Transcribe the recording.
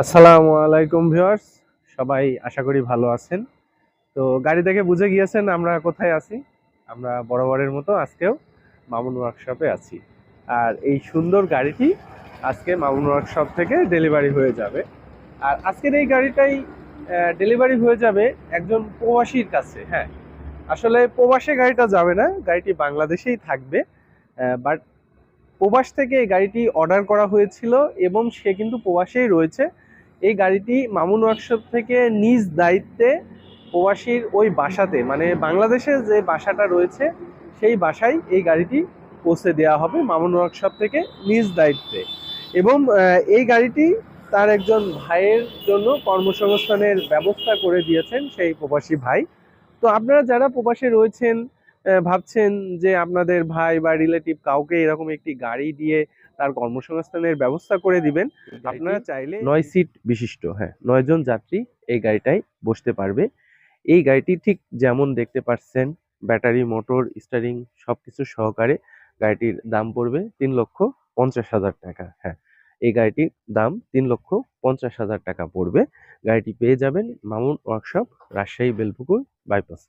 আসসালামু আলাইকুম ভিউয়ার্স, সবাই আশা করি ভালো আছেন। তো গাড়ি দেখে বুঝে গিয়েছেন আমরা কোথায় আছি। আমরা বরাবরের মতো আজকেও মামুন ওয়ার্কশপে আছি। আর এই সুন্দর গাড়িটি আজকে মামুন ওয়ার্কশপ থেকে ডেলিভারি হয়ে যাবে। আর আজকের এই গাড়িটাই ডেলিভারি হয়ে যাবে একজন প্রবাসীর কাছে হ্যাঁ। আসলে প্রবাসে গাড়িটা যাবে না, গাড়িটি বাংলাদেশেই থাকবে বাট প্রবাস থেকে এই গাড়িটি অর্ডার করা হয়েছিল এবং সে কিন্তু প্রবাসেই রয়েছে। এই গাড়িটি মামুন ওয়ার্কশপ থেকে নিজ দায়িত্বে প্রবাসীর ওই বাসাতে মানে বাংলাদেশে যে বাসাটা রয়েছে, সেই বাসায় এই গাড়িটি পৌঁছে দেওয়া হবে মামুন ওয়ার্কশপ থেকে নিজ দায়িত্বে। এবং এই গাড়িটি তার একজন ভাইয়ের জন্য কর্মসংস্থানের ব্যবস্থা করে দিয়েছেন সেই প্রবাসী ভাই। তো আপনারা যারা প্রবাসে রয়েছেন ভাবছেন যে আপনাদের ভাই বা রিলেটিভ কাউকে এরকম একটি গাড়ি দিয়ে তার কর্মসংস্থানের ব্যবস্থা করে দিবেন? আপনারা চাইলে নয় সিট বিশিষ্ট হ্যাঁ নয় জন যাত্রী এই গাড়িটায় বসতে পারবে। এই গাড়িটি ঠিক যেমন দেখতে পাচ্ছেন ব্যাটারি মোটর স্টারিং সবকিছু সহকারে গাড়িটির দাম পড়বে তিন লক্ষ পঞ্চাশ হাজার টাকা হ্যাঁ। এই গাড়িটির দাম তিন লক্ষ পঞ্চাশ হাজার টাকা পড়বে। গাড়িটি পেয়ে যাবেন মামুন ওয়ার্কশপ রাজশাহী বেলপুকুর বাইপাস।